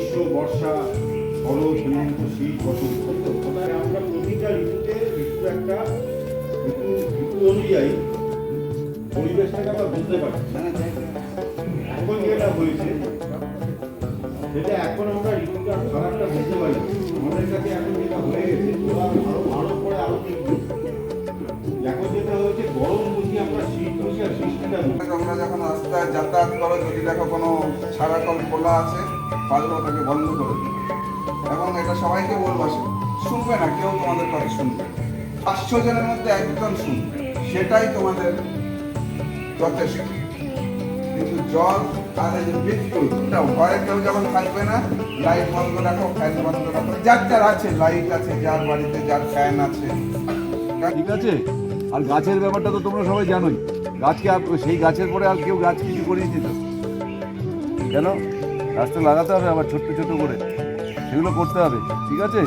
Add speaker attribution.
Speaker 1: গ্রীষ্ম বর্ষা শরৎ হেমন্ত, শীত, বসন্ত আমরা প্রতিটা ঋতুতে ঋতু একটা, ঋতু ঋতু অনুযায়ী পরিবেশটাকে আমরা বুঝতে পারি। এখন যেটা হয়েছে, সেটা এখন আমরা ঋতুটা খারাপটা বুঝতে পারি। আমাদের কাছে এখন যেটা হয়ে গেছে আরও ভালো করে আরও এখন যেটা হয়েছে, গরম বুঝি আমরা শীত বুঝি আর শীতটা
Speaker 2: তোমরা যখন রাস্তায় যাতায়াত করো, যদি দেখো কোনো সারাকল খোলা আছে পারলে ওটাকে বন্ধ করে দিও এবং এটা সবাইকে বলব শুনবে না, কেউ তোমাদের কথা শুনবে পাঁচশো জনের মধ্যে একজন শুনবে। সেটাই তোমাদের যথেষ্ট। কিন্তু জল আর এই যে বিদ্যুৎ ভয়ে কেউ যখন থাকবে না, লাইট বন্ধ রাখো, ফ্যান বন্ধ রাখো। যার যার আছে, লাইট আছে, যার বাড়িতে যার ফ্যান আছে।
Speaker 3: ঠিক আছে? আর গাছের ব্যাপারটা তো তোমরা সবাই জানোই। গাছকে সেই গাছের পরে আর কেউ গাছ কিছু করিয়ে দিত কেন? গাছটা লাগাতে হবে আবার ছোট্ট ছোট করে। সেগুলো করতে হবে ঠিক আছে?